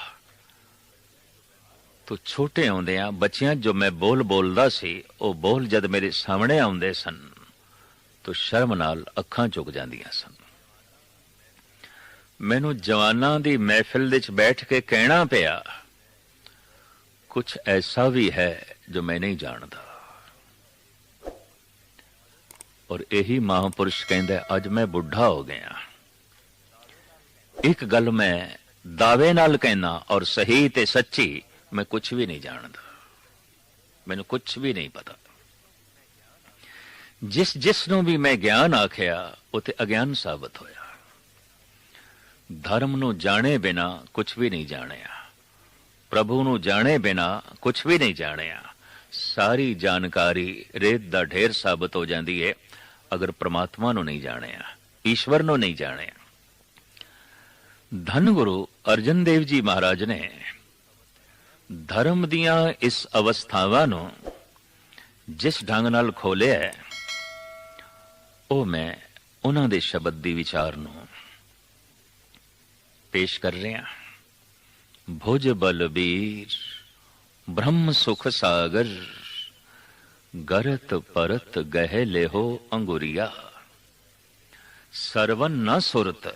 ਤੋ ਛੋਟੇ ਆਉਂਦਿਆਂ ਬੱਚਿਆਂ ਜੋ ਮੈਂ ਬੋਲ ਬੋਲਦਾ ਸੀ, ਉਹ ਬੋਲ ਜਦ ਮੇਰੇ ਸਾਹਮਣੇ ਆਉਂਦੇ ਸਨ, ਤੋ ਸ਼ਰਮ ਨਾਲ ਅੱਖਾਂ ਝੁਕ ਜਾਂਦੀਆਂ ਸਨ। ਮੈਨੂੰ ਜਵਾਨਾਂ ਦੀ ਮਹਿਫਿਲ ਵਿੱਚ ਬੈਠ ਕੇ ਕਹਿਣਾ ਪਿਆ ਕੁਝ ਐਸਾ ਵੀ ਹੈ ਜੋ ਮੈਂ ਨਹੀਂ ਜਾਣਦਾ। ਔਰ ਇਹੀ ਮਹਾਪੁਰਸ਼ ਕਹਿੰਦਾ, ਅੱਜ ਮੈਂ ਬੁੱਢਾ ਹੋ ਗਿਆ। ਇੱਕ ਗੱਲ ਮੈਂ ਦਾਅਵੇ ਨਾਲ ਕਹਿਣਾ ਔਰ ਸਹੀ ਤੇ ਸੱਚੀ ਮੈਂ ਕੁਝ ਵੀ ਨਹੀਂ ਜਾਣਦਾ। ਮੈਨੂੰ ਕੁਝ ਵੀ ਨਹੀਂ ਪਤਾ। ਜਿਸ ਜਿਸ ਨੂੰ ਵੀ ਮੈਂ ਗਿਆਨ ਆਖਿਆ, ਉਹ ਤੇ ਅਗਿਆਨ ਸਾਬਤ ਹੋਇਆ। ਧਰਮ ਨੂੰ ਜਾਣੇ ਬਿਨਾ ਕੁਝ ਵੀ ਨਹੀਂ ਜਾਣਿਆ। ਪ੍ਰਭੂ ਨੂੰ ਜਾਣੇ ਬਿਨਾ ਕੁਝ ਵੀ ਨਹੀਂ ਜਾਣਿਆ। ਸਾਰੀ ਜਾਣਕਾਰੀ ਰੇਤ ਦਾ ਢੇਰ ਸਾਬਤ ਹੋ ਜਾਂਦੀ ਹੈ ਅਗਰ ਪ੍ਰਮਾਤਮਾ ਨੂੰ ਨਹੀਂ ਜਾਣਿਆ, ਈਸ਼ਵਰ ਨੂੰ ਨਹੀਂ ਜਾਣਿਆ। ਧੰਨ ਗੁਰੂ ਅਰਜਨ ਦੇਵ ਜੀ ਮਹਾਰਾਜ ਨੇ ਧਰਮ ਦੀਆਂ ਇਸ ਅਵਸਥਾਵਾਂ ਨੂੰ ਜਿਸ ਢੰਗ ਨਾਲ ਖੋਲਿਆ ਉਹ ਮੈਂ ਉਹਨਾਂ ਦੇ ਸ਼ਬਦ ਦੀ ਵਿਚਾਰ ਨੂੰ ਪੇਸ਼ ਕਰ ਰਿਹਾ ਭੁਜ ਬਲਬੀਰ ਬ੍ਰਹਮ ਸੁਖ ਸਾਗਰ, ਗਰਤ ਪਰਤ ਗਹਿ ਲੇਹੋ ਅੰਗੁਰੀਆ। ਸਰਵਨ ਨ ਸੁਰਤ,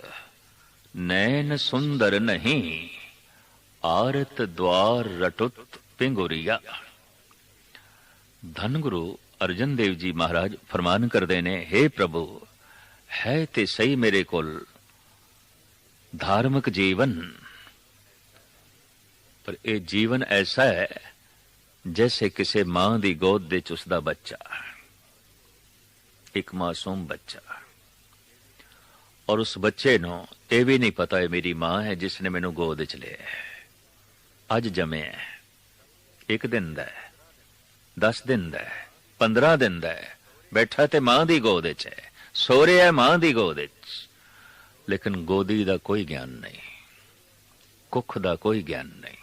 ਨੈਣ ਸੁੰਦਰ ਨਹੀਂ। ਆਰਤ ਦਵਾਰ ਰਟੁਤ ਪਿੰਗੁਰੀਆ ਧੰਨ ਗੁਰੂ ਅਰਜਨ ਦੇਵ ਜੀ ਮਹਾਰਾਜ ਫਰਮਾਨ ਕਰਦੇ ਨੇ हे ਪ੍ਰਭੂ ਹੈ ਤੇ ਸਹੀ ਮੇਰੇ ਕੋਲ ਧਾਰਮਿਕ ਜੀਵਨ ਪਰ ਇਹ ਜੀਵਨ ਐਸਾ ਹੈ ਜੈਸੇ ਕਿਸੇ ਮਾਂ ਦੀ ਗੋਦ ਦੇ ਚ ਉਸਦਾ ਬੱਚਾ ਇੱਕ ਮਾਸੂਮ ਬੱਚਾ ਔਰ ਉਸ ਬੱਚੇ ਨੂੰ ਇਹ ਵੀ ਨਹੀਂ ਪਤਾ ਹੈ ਮੇਰੀ ਮਾਂ ਹੈ ਜਿਸ ਨੇ ਮੈਨੂੰ ਗੋਦ ਚ ਲਿਆ ਹੈ ਅੱਜ ਜੰਮਿਆ ਹੈ ਇੱਕ ਦਿਨ ਦਾ ਹੈ 10 ਦਿਨ ਦਾ ਹੈ 15 ਦਿਨ ਦਾ ਬੈਠਾ ਤੇ ਮਾਂ ਦੀ ਗੋਦ ਵਿੱਚ ਹੈ ਸੋ ਰਿਹਾ ਮਾਂ ਦੀ ਗੋਦ ਵਿੱਚ। ਲੇਕਿਨ ਗੋਦੀ ਦਾ ਕੋਈ ਗਿਆਨ ਨਹੀਂ, ਕੁੱਖ ਦਾ ਕੋਈ ਗਿਆਨ ਨਹੀਂ।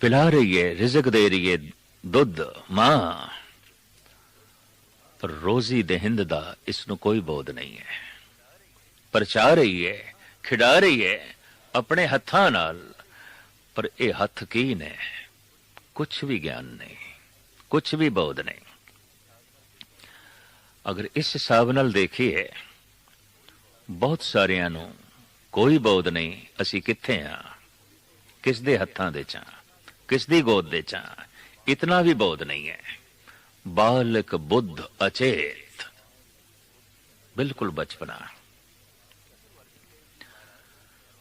ਪਿਲਾ ਰਹੀ ਹੈ ਰਿਜ਼ਕ ਦੇ ਰਹੀ ਹੈ ਦੁੱਧ, ਮਾਂ। ਪਰ ਰੋਜ਼ੀ ਦੇਹਿੰਦ ਦਾ ਇਸ ਨੂੰ ਕੋਈ ਬੋਧ ਨਹੀਂ ਹੈ ਪਰਚਾ ਰਹੀ ਹੈ ਖਿਡਾ ਰਹੀ ਹੈ ਆਪਣੇ ਹੱਥਾਂ ਨਾਲ, ਪਰ ਇਹ ਹੱਥ ਕੀ ਨੇ? ਕੁਝ ਵੀ ਗਿਆਨ ਨਹੀਂ ਕੁਝ ਵੀ ਬੋਧ ਨਹੀਂ। ਅਗਰ ਇਸ ਹਿਸਾਬ ਨਾਲ ਦੇਖੀਏ, ਬਹੁਤ ਸਾਰਿਆਂ ਨੂੰ ਕੋਈ ਬੋਧ ਨਹੀਂ, ਅਸੀਂ ਕਿੱਥੇ ਆ? ਕਿਸ ਦੇ ਹੱਥਾਂ ਦੇ ਚਾਂ ਕਿਸ ਦੀ ਗੋਦ ਦੇ ਚਾਂ ਇਤਨਾ ਵੀ ਬੋਧ ਨਹੀਂ ਹੈ। ਬਾਲਕ ਬੁੱਧ ਅਚੇਤ। ਬਿਲਕੁਲ ਬਚਪਨਾ।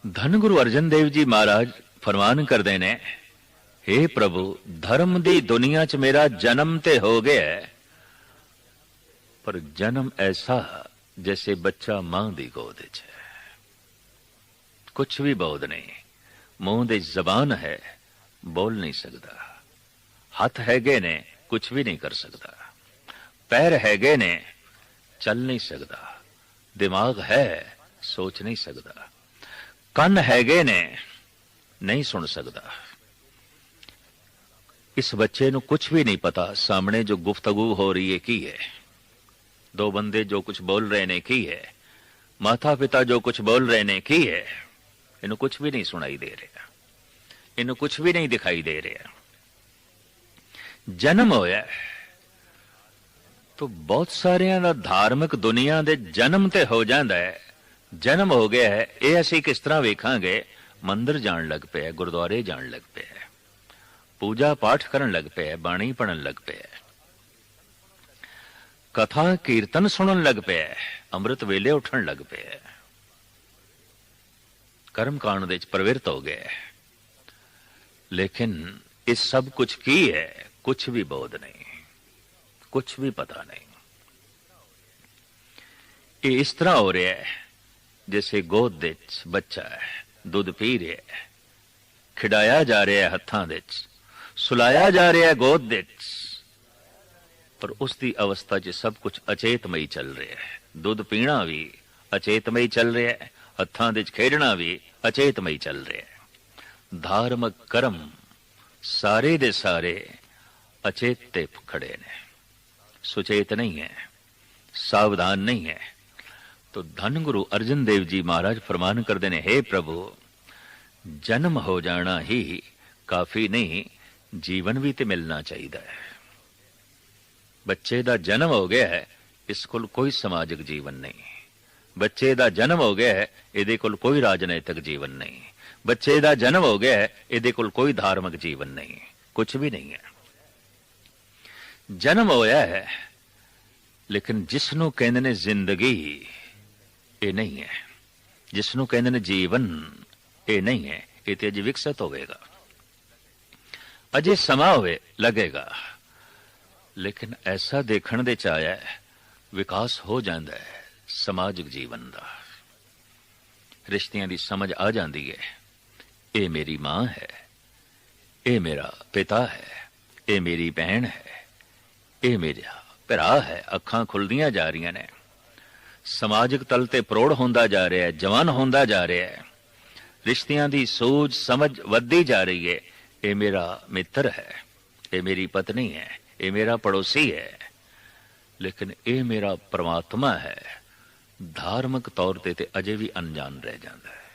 ਧੰਨ ਗੁਰੂ ਅਰਜਨ ਦੇਵ ਜੀ ਮਹਾਰਾਜ ਫਰਮਾਨ ਕਰਦੇ ਨੇ हे ਪ੍ਰਭੂ ਧਰਮ ਦੀ ਦੁਨੀਆ 'ਚ ਮੇਰਾ ਜਨਮ ਤੇ ਹੋ ਗਿਆ ਪਰ ਜਨਮ ਐਸਾ ਜੈਸੇ ਬੱਚਾ ਮਾਂ ਦੀ ਗੋਦ 'ਚ ਹੈ ਕੁਝ ਵੀ ਬੋਧ ਨਹੀਂ ਮੂੰਹ ਦੇ ਜ਼ਬਾਨ ਹੈ ਬੋਲ ਨਹੀਂ ਸਕਦਾ ਹੱਥ ਹੈਗੇ ਨੇ ਕੁਝ ਵੀ ਨਹੀਂ ਕਰ ਸਕਦਾ ਪੈਰ ਹੈਗੇ ਨੇ ਚੱਲ ਨਹੀਂ ਸਕਦਾ ਦਿਮਾਗ ਹੈ ਸੋਚ ਨਹੀਂ ਸਕਦਾ ਕੰਨ ਹੈਗੇ ਨੇ, ਨਹੀਂ ਸੁਣ ਸਕਦਾ। ਇਸ ਬੱਚੇ ਨੂੰ ਕੁਝ ਵੀ ਨਹੀਂ ਪਤਾ, ਸਾਹਮਣੇ ਜੋ ਗੁਫ਼ਤਗੂ ਹੋ ਰਹੀ ਹੈ, ਕੀ ਹੈ? ਦੋ ਬੰਦੇ ਜੋ ਕੁਝ ਬੋਲ ਰਹੇ ਨੇ, ਕੀ ਹੈ? ਮਾਤਾ ਪਿਤਾ ਜੋ ਕੁਝ ਬੋਲ ਰਹੇ ਨੇ, ਕੀ ਹੈ? ਇਹਨੂੰ ਕੁਝ ਵੀ ਨਹੀਂ ਸੁਣਾਈ ਦੇ ਰਿਹਾ। ਇਹਨੂੰ ਕੁਝ ਵੀ ਨਹੀਂ ਦਿਖਾਈ ਦੇ ਰਿਹਾ। ਜਨਮ ਹੋਇਆ ਤੋ ਬਹੁਤ ਸਾਰਿਆਂ ਦਾ ਧਾਰਮਿਕ ਦੁਨੀਆ ਦੇ ਜਨਮ ਤੇ ਹੋ ਜਾਂਦਾ ਹੈ। ਜਨਮ ਹੋ ਗਿਆ ਹੈ ਇਹ ਅਸੀਂ ਕਿਸ ਤਰ੍ਹਾਂ ਵੇਖਾਂਗੇ ਮੰਦਰ ਜਾਣ ਲੱਗ ਪਿਆ ਗੁਰਦੁਆਰੇ ਜਾਣ ਲੱਗ ਪਿਆ ਪੂਜਾ ਪਾਠ ਕਰਨ ਲੱਗ ਪਿਆ ਬਾਣੀ ਪੜਨ ਲੱਗ ਪਿਆ ਕਥਾ ਕੀਰਤਨ ਸੁਣਨ ਲੱਗ ਪਿਆ ਅੰਮ੍ਰਿਤ ਵੇਲੇ ਉੱਠਣ ਲੱਗ ਪਿਆ ਕਰਮ ਕਾਂਡ ਦੇ ਵਿੱਚ ਪ੍ਰਵਿਰਤ ਹੋ ਗਿਆ ਲੇਕਿਨ ਇਹ ਸਭ ਕੁਝ ਕੀ ਹੈ ਕੁਝ ਵੀ ਬੋਧ ਨਹੀਂ ਕੁਝ ਵੀ ਪਤਾ ਨਹੀਂ ਇਹ ਇਸ ਤਰ੍ਹਾਂ ਹੋ ਰਿਹਾ ਹੈ ਜਿਵੇਂ ਗੋਦ ਦੇ ਵਿੱਚ ਬੱਚਾ ਹੈ, ਦੁੱਧ ਪੀ ਰਿਹਾ ਹੈ, ਖਿਡਾਇਆ ਜਾ ਰਿਹਾ ਹੈ ਹੱਥਾਂ ਦੇ ਵਿੱਚ, ਸੁਲਾਇਆ ਜਾ ਰਿਹਾ ਹੈ ਗੋਦ ਦੇ ਵਿੱਚ, ਪਰ ਉਸ ਦੀ ਅਵਸਥਾ 'ਚ ਸਭ ਕੁਝ ਅਚੇਤਮਈ ਚੱਲ ਰਿਹਾ ਹੈ। ਦੁੱਧ ਪੀਣਾ ਵੀ ਅਚੇਤਮਈ ਚੱਲ ਰਿਹਾ ਹੈ, ਹੱਥਾਂ ਦੇ ਵਿੱਚ ਖੇਡਣਾ ਵੀ ਅਚੇਤਮਈ ਚੱਲ ਰਿਹਾ ਹੈ। ਧਾਰਮਿਕ ਕਰਮ ਸਾਰੇ ਦੇ ਸਾਰੇ ਅਚੇਤ ਤੇ ਖੜੇ ਨੇ। ਸੁਚੇਤ ਨਹੀਂ ਹੈ, ਸਾਵਧਾਨ ਨਹੀਂ ਹੈ तो धन गुरु अर्जन देव जी महाराज फरमान करते ने हे प्रभु जन्म हो जाना ही काफी नहीं जीवन भी ते मिलना चाहिए है ਬੱਚੇ ਦਾ ਜਨਮ ਹੋ ਗਿਆ ਹੈ ਇਸ ਕੋਲ ਕੋਈ ਸਮਾਜਿਕ ਜੀਵਨ ਨਹੀਂ ਬੱਚੇ ਦਾ ਜਨਮ ਹੋ ਗਿਆ ਹੈ ਇਹਦੇ ਕੋਲ ਕੋਈ ਰਾਜਨੀਤਿਕ ਜੀਵਨ ਨਹੀਂ ਬੱਚੇ ਦਾ ਜਨਮ ਹੋ ਗਿਆ ਹੈ ਇਹਦੇ ਕੋਲ ਕੋਈ ਧਾਰਮਿਕ ਜੀਵਨ ਨਹੀਂ ਕੁਝ ਵੀ ਨਹੀਂ ਹੈ ਜਨਮ ਹੋਇਆ ਹੈ ਲੇਕਿਨ ਜਿਸ ਨੂੰ ਕਹਿੰਦੇ ਨੇ ਜ਼ਿੰਦਗੀ ਇਹ ਨਹੀਂ ਹੈ। ਜਿਸ ਨੂੰ ਕਹਿੰਦੇ ਨੇ ਜੀਵਨ, ਇਹ ਨਹੀਂ ਹੈ। ਇਹ ਤੇ ਅਜੇ ਵਿਕਸਿਤ ਹੋਵੇਗਾ। ਅਜੇ ਸਮਾਂ ਹੋਵੇ, ਲੱਗੇਗਾ। ਲੇਕਿਨ ਐਸਾ ਦੇਖਣ ਦੇ ਚ ਆਇਆ ਵਿਕਾਸ ਹੋ ਜਾਂਦਾ ਹੈ ਸਮਾਜਿਕ ਜੀਵਨ ਦਾ। ਰਿਸ਼ਤਿਆਂ ਦੀ ਸਮਝ ਆ ਜਾਂਦੀ ਹੈ, ਇਹ ਮੇਰੀ ਮਾਂ ਹੈ, ਇਹ ਮੇਰਾ ਪਿਤਾ ਹੈ, ਇਹ ਮੇਰੀ ਭੈਣ ਹੈ, ਇਹ ਮੇਰਾ ਭਰਾ ਹੈ। ਅੱਖਾਂ ਖੁੱਲਦੀਆਂ ਜਾ ਰਹੀਆਂ ਨੇ। ਸਮਾਜਿਕ ਤਲ ਤੇ ਪ੍ਰੋੜ ਹੁੰਦਾ ਜਾ ਰਿਹਾ ਹੈ, ਜਵਾਨ ਹੁੰਦਾ ਜਾ ਰਿਹਾ ਹੈ। ਰਿਸ਼ਤਿਆਂ ਦੀ ਸੋਚ ਸਮਝ ਵੱਧਦੀ ਜਾ ਰਹੀ ਹੈ। ਇਹ ਮੇਰਾ ਮਿੱਤਰ ਹੈ, ਇਹ ਮੇਰੀ ਪਤਨੀ ਹੈ, ਇਹ ਮੇਰਾ ਪੜੋਸੀ ਹੈ। ਲੇਕਿਨ ਇਹ ਮੇਰਾ ਪ੍ਰਮਾਤਮਾ ਹੈ। ਧਾਰਮਿਕ ਤੌਰ ਤੇ ਤੇ ਅਜੇ ਵੀ ਅਣਜਾਣ ਰਹਿ ਜਾਂਦਾ ਹੈ।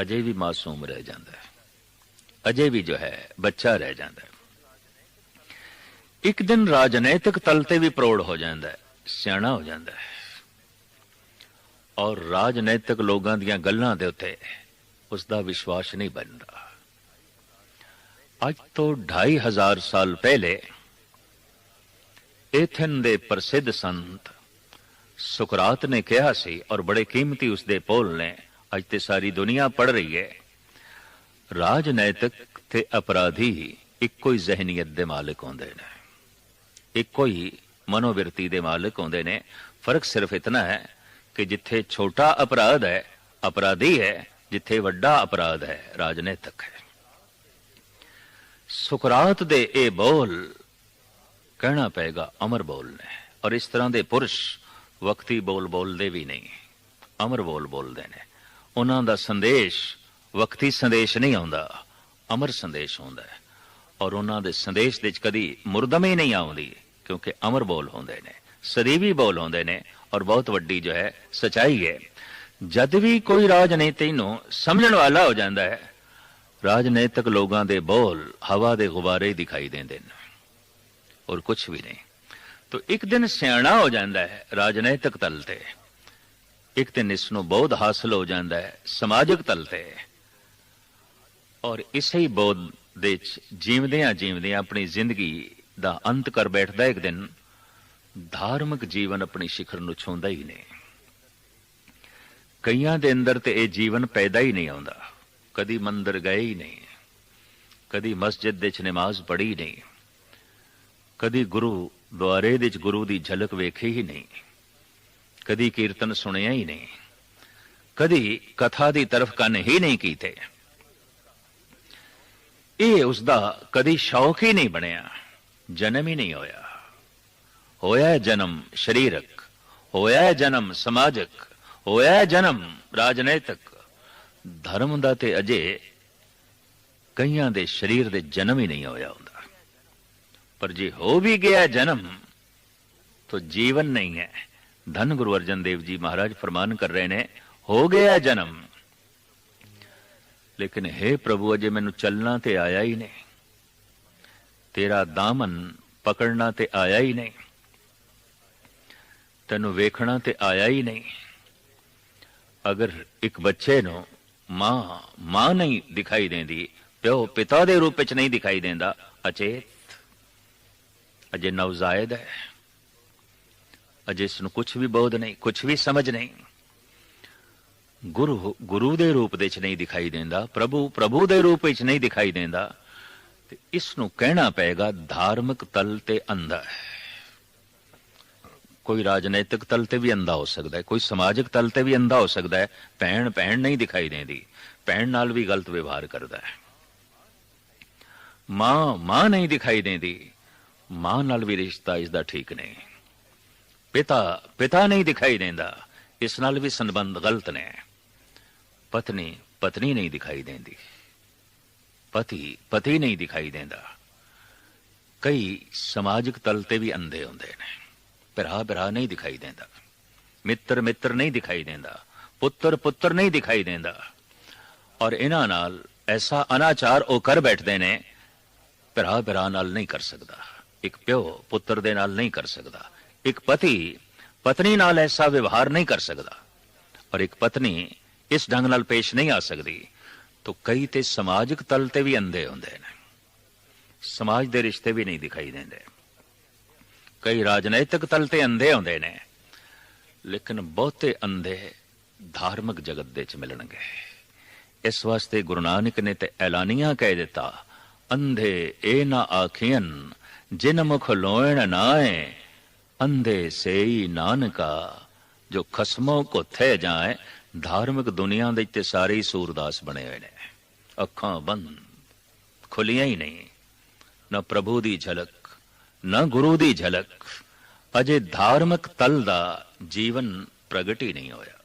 ਅਜੇ ਵੀ ਮਾਸੂਮ ਰਹਿ ਜਾਂਦਾ ਹੈ। ਅਜੇ ਵੀ ਜੋ ਹੈ, ਬੱਚਾ ਰਹਿ ਜਾਂਦਾ ਹੈ। ਇੱਕ ਦਿਨ ਰਾਜਨੀਤਿਕ ਤਲ ਤੇ ਵੀ ਪ੍ਰੋੜ ਹੋ ਜਾਂਦਾ ਹੈ, ਸਿਆਣਾ ਹੋ ਜਾਂਦਾ ਹੈ। ਔਰ ਰਾਜਨੀਤਿਕ ਲੋਕਾਂ ਦੀਆਂ ਗੱਲਾਂ ਦੇ ਉੱਤੇ ਉਸ ਦਾ ਵਿਸ਼ਵਾਸ ਨਹੀਂ ਬਣਦਾ ਅੱਜ ਤੋਂ 2500 ਸਾਲ ਪਹਿਲੇ ਐਥਨ ਦੇ ਪ੍ਰਸਿੱਧ ਸੰਤ ਸੁਕਰਾਤ ਨੇ ਕਿਹਾ ਸੀ ਔਰ ਬੜੇ ਕੀਮਤੀ ਉਸ ਦੇ ਪੋਲ ਨੇ, ਅੱਜ ਤੇ ਸਾਰੀ ਦੁਨੀਆ ਪੜ ਰਹੀ ਹੈ, ਰਾਜਨੀਤਿਕ ਤੇ ਅਪਰਾਧੀ ਇੱਕੋ ਹੀ ਜ਼ਹਿਨੀਅਤ ਦੇ ਮਾਲਕ ਹੁੰਦੇ ਨੇ। ਇੱਕੋ ਹੀ ਮਨੋਵਿਰਤੀ ਦੇ ਮਾਲਕ ਹੁੰਦੇ ਨੇ। ਫ਼ਰਕ ਸਿਰਫ ਇਤਨਾ ਹੈ ਕਿ ਜਿੱਥੇ ਛੋਟਾ ਅਪਰਾਧ ਹੈ, ਅਪਰਾਧੀ ਹੈ, ਜਿੱਥੇ ਵੱਡਾ ਅਪਰਾਧ ਹੈ, ਰਾਜਨੀਤਿਕ ਹੈ। ਸੁਕਰਾਤ ਦੇ ਇਹ ਬੋਲ ਕਹਿਣਾ ਪਏਗਾ, ਅਮਰ ਬੋਲ ਨੇ। ਔਰ ਇਸ ਤਰ੍ਹਾਂ ਦੇ ਪੁਰਸ਼ ਵਕਤੀ ਬੋਲ ਬੋਲਦੇ ਵੀ ਨਹੀਂ। ਅਮਰ ਬੋਲ ਬੋਲਦੇ ਨੇ। ਉਹਨਾਂ ਦਾ ਸੰਦੇਸ਼, ਵਕਤੀ ਸੰਦੇਸ਼ ਨਹੀਂ ਆਉਂਦਾ, ਅਮਰ ਸੰਦੇਸ਼ ਆਉਂਦਾ ਹੈ। ਔਰ ਉਹਨਾਂ ਦੇ ਸੰਦੇਸ਼ ਵਿੱਚ ਕਦੀ ਮੁਰਦਮੇ ਨਹੀਂ ਆਉਂਦੀ, ਕਿਉਂਕਿ ਅਮਰ ਬੋਲ ਹੁੰਦੇ ਨੇ, ਸਦੀਵੀ ਬੋਲ ਹੁੰਦੇ ਨੇ ਔਰ ਬਹੁਤ ਵੱਡੀ ਜੋ ਹੈ, ਸਚਾਈ ਹੈ। ਜਦ ਵੀ ਕੋਈ ਰਾਜਨੀਤੀ ਨੂੰ ਸਮਝਣ ਵਾਲਾ ਹੋ ਜਾਂਦਾ ਹੈ, ਰਾਜਨੀਤਿਕ ਲੋਕਾਂ ਦੇ ਬੋਲ ਹਵਾ ਦੇ ਗੁਬਾਰੇ ਦਿਖਾਈ ਦਿੰਦੇ ਨੇ ਔਰ ਕੁਝ ਵੀ ਨਹੀਂ। ਤੋ ਇੱਕ ਦਿਨ ਸਿਆਣਾ ਹੋ ਜਾਂਦਾ ਹੈ ਰਾਜਨੀਤਿਕ ਤਲ ਤੇ। ਇੱਕ ਦਿਨ ਇਸ ਨੂੰ ਬੋਧ ਹਾਸਲ ਹੋ ਜਾਂਦਾ ਹੈ ਸਮਾਜਿਕ ਤਲ ਤੇ। ਔਰ ਇਸੇ ਹੀ ਬੋਧ ਦੇ ਚ ਜੀਵਦਿਆਂ ਜੀਵਦਿਆਂ ਆਪਣੀ ਜ਼ਿੰਦਗੀ ਦਾ ਅੰਤ ਕਰ ਬੈਠਦਾ ਇੱਕ ਦਿਨ। ਧਾਰਮਿਕ ਜੀਵਨ ਆਪਣੀ ਸਿਖਰ ਨੂੰ ਛੂੰਹਦਾ ਹੀ ਨਹੀਂ। ਕਈਆਂ ਦੇ ਅੰਦਰ ਤੇ ਇਹ ਜੀਵਨ ਪੈਦਾ ਹੀ ਨਹੀਂ ਆਉਂਦਾ। ਕਦੀ ਮੰਦਰ ਗਏ ਹੀ ਨਹੀਂ। ਕਦੀ ਮਸਜਿਦ ਦੇ ਚ ਨਮਾਜ਼ ਪੜ੍ਹੀ ਨਹੀਂ। ਕਦੀ ਗੁਰੂ ਦੁਆਰੇ ਦੇ ਚ ਗੁਰੂ ਦੀ ਝਲਕ ਵੇਖੀ ਹੀ ਨਹੀਂ। ਕਦੀ ਕੀਰਤਨ ਸੁਣਿਆ ਹੀ ਨਹੀਂ। ਕਦੀ ਕਥਾ ਦੀ ਤਰਫ ਕੰਨ ਹੀ ਨਹੀਂ ਕੀਤੇ। ਇਹ ਉਸ ਦਾ ਕਦੀ ਸ਼ੌਕ ਹੀ ਨਹੀਂ ਬਣਿਆ। ਜਨਮ ਹੀ ਨਹੀਂ ਹੋਇਆ। ਹੋਇਆ ਜਨਮ ਸਰੀਰਕ, ਹੋਇਆ ਜਨਮ ਸਮਾਜਿਕ, ਹੋਇਆ ਜਨਮ ਰਾਜਨੀਤਿਕ। ਧਰਮ ਦਾ ਤੇ ਅਜੇ ਕਈਆਂ ਦੇ ਸਰੀਰ ਦੇ ਜਨਮ ਹੀ ਨਹੀਂ ਹੋਇਆ ਹੁੰਦਾ। ਪਰ ਜੇ ਹੋ ਵੀ ਗਿਆ ਜਨਮ तो ਜੀਵਨ ਨਹੀਂ ਹੈ। ਧੰਨ ਗੁਰੂ ਅਰਜਨ ਦੇਵ ਜੀ ਮਹਾਰਾਜ ਫਰਮਾਨ ਕਰ ਰਹੇ ਨੇ, ਹੋ ਗਿਆ ਜਨਮ। ਲੇਕਿਨ हे ਪ੍ਰਭੂ, ਅਜੇ ਮੈਨੂੰ ਚੱਲਣਾ ਤੇ ਆਇਆ ਹੀ ਨਹੀਂ। ਤੇਰਾ ਦਾਮਨ ਪਕੜਨਾ ਤੇ ਆਇਆ ਹੀ ਨਹੀਂ। ਤੈਨੂੰ ਵੇਖਣਾ ਤੇ ਆਇਆ ਹੀ ਨਹੀਂ। ਅਗਰ ਇੱਕ ਬੱਚੇ ਨੂੰ ਮਾਂ ਮਾਂ ਨਹੀਂ ਦਿਖਾਈ ਦਿੰਦੀ ਪਿਓ ਪਿਤਾ ਦੇ ਰੂਪ ਵਿੱਚ ਨਹੀਂ ਦਿਖਾਈ ਦਿੰਦਾ, ਅਚੇਤ, ਅਜੇ ਨਵਜ਼ਾਇਦ ਹੈ। ਅਜੇ ਇਸ ਨੂੰ ਕੁਝ ਵੀ ਬੋਧ ਨਹੀਂ ਕੁਝ ਵੀ ਸਮਝ ਨਹੀਂ। ਗੁਰੂ ਗੁਰੂ ਦੇ ਰੂਪ ਵਿੱਚ ਨਹੀਂ ਦਿਖਾਈ ਦਿੰਦਾ, ਪ੍ਰਭੂ ਪ੍ਰਭੂ ਦੇ ਰੂਪ ਵਿੱਚ ਨਹੀਂ ਦਿਖਾਈ ਦਿੰਦਾ, ਤੇ ਇਸ ਨੂੰ ਕਹਿਣਾ ਪਏਗਾ ਧਾਰਮਿਕ ਤਲ ਤੇ ਅੰਦਰ ਹੈ। ਕੋਈ ਰਾਜਨੀਤਿਕ ਤਲ ਤੇ ਵੀ ਅੰਧਾ ਹੋ ਸਕਦਾ ਹੈ, ਕੋਈ ਸਮਾਜਿਕ ਤਲ ਤੇ ਵੀ ਅੰਧਾ ਹੋ ਸਕਦਾ ਹੈ, ਭੈਣ ਭੈਣ ਨਹੀਂ ਦਿਖਾਈ ਦਿੰਦੀ, ਭੈਣ ਨਾਲ ਵੀ ਗਲਤ ਵਿਵਹਾਰ ਕਰਦਾ ਹੈ। ਮਾਂ ਮਾਂ ਨਹੀਂ ਦਿਖਾਈ ਦਿੰਦੀ, ਮਾਂ ਨਾਲ ਵੀ ਰਿਸ਼ਤਾ ਇਸ ਦਾ ਠੀਕ ਨਹੀਂ। ਪਿਤਾ ਪਿਤਾ ਨਹੀਂ ਦਿਖਾਈ ਦਿੰਦਾ, ਇਸ ਨਾਲ ਵੀ ਸੰਬੰਧ ਗਲਤ ਨੇ। ਪਤਨੀ ਪਤਨੀ ਨਹੀਂ ਦਿਖਾਈ ਦਿੰਦੀ। ਪਤੀ ਪਤੀ ਨਹੀਂ ਦਿਖਾਈ ਦਿੰਦਾ। ਕਈ ਸਮਾਜਿਕ ਤਲ ਤੇ ਵੀ ਅੰਧੇ ਹੁੰਦੇ ਨੇ। ਭਰਾ ਭਰਾ ਨਹੀਂ ਦਿਖਾਈ ਦਿੰਦਾ। ਮਿੱਤਰ ਮਿੱਤਰ ਨਹੀਂ ਦਿਖਾਈ ਦਿੰਦਾ। ਪੁੱਤਰ ਪੁੱਤਰ ਨਹੀਂ ਦਿਖਾਈ ਦਿੰਦਾ। ਔਰ ਇਹਨਾਂ ਨਾਲ ਐਸਾ ਅਨਾਚਾਰ ਉਹ ਕਰ ਬੈਠਦੇ ਨੇ, ਭਰਾ ਭਰਾ ਨਾਲ ਨਹੀਂ ਕਰ ਸਕਦਾ। ਇੱਕ ਪਿਓ ਪੁੱਤਰ ਦੇ ਨਾਲ ਨਹੀਂ ਕਰ ਸਕਦਾ। ਇੱਕ ਪਤੀ ਪਤਨੀ ਨਾਲ ਐਸਾ ਵਿਵਹਾਰ ਨਹੀਂ ਕਰ ਸਕਦਾ। ਔਰ ਇੱਕ ਪਤਨੀ ਇਸ ਢੰਗ ਨਾਲ ਪੇਸ਼ ਨਹੀਂ ਆ ਸਕਦੀ। ਤਾਂ ਕਈ ਤੇ ਸਮਾਜਿਕ ਤਲ ਤੇ ਵੀ ਅੰਧੇ ਹੁੰਦੇ ਨੇ। ਸਮਾਜ ਦੇ ਰਿਸ਼ਤੇ ਵੀ ਨਹੀਂ ਦਿਖਾਈ ਦਿੰਦੇ। ਕਈ ਰਾਜਨੀਤਿਕ ਤਲ ਤੇ ਅੰਧੇ ਆਉਂਦੇ ਨੇ, ਲੇਕਿਨ ਬਹੁਤੇ ਅੰਧੇ ਧਾਰਮਿਕ ਜਗਤ ਦੇ ਚ ਮਿਲਣਗੇ। ਇਸ ਵਾਸਤੇ ਗੁਰੂ ਨਾਨਕ ਨੇ ਤੇ ਐਲਾਨੀਆਂ ਕਹਿ ਦਿੱਤਾ, ਅੰਧੇ ਇਹ ਨਾ ਆਖੀਆਂ ਜਿਨ ਮੁਖ ਲੋਇਣ ਨਾਏ ਅੰਧੇ ਸੇਈ ਨਾਨਕਾ, ਜੋ ਖਸਮੋ ਕੋ ਥੇ ਜਾਏ, ਧਾਰਮਿਕ ਦੁਨੀਆ ਦੇ ਤੇ ਸਾਰੇ ਹੀ ਸੂਰਦਾਸ ਬਣੇ ਹੋਏ ਨੇ। ਅੱਖਾਂ ਬੰਦ, ਖੁੱਲੀਆਂ ਹੀ ਨਹੀਂ, ਨਾ ਪ੍ਰਭੂ ਦੀ ਝਲਕ ਨਾ ਗੁਰੂ ਦੀ ਝਲਕ ਅਜੇ ਧਾਰਮਿਕ ਤਲ ਦਾ ਜੀਵਨ ਪ੍ਰਗਟ ਹੀ ਨਹੀਂ ਹੋਇਆ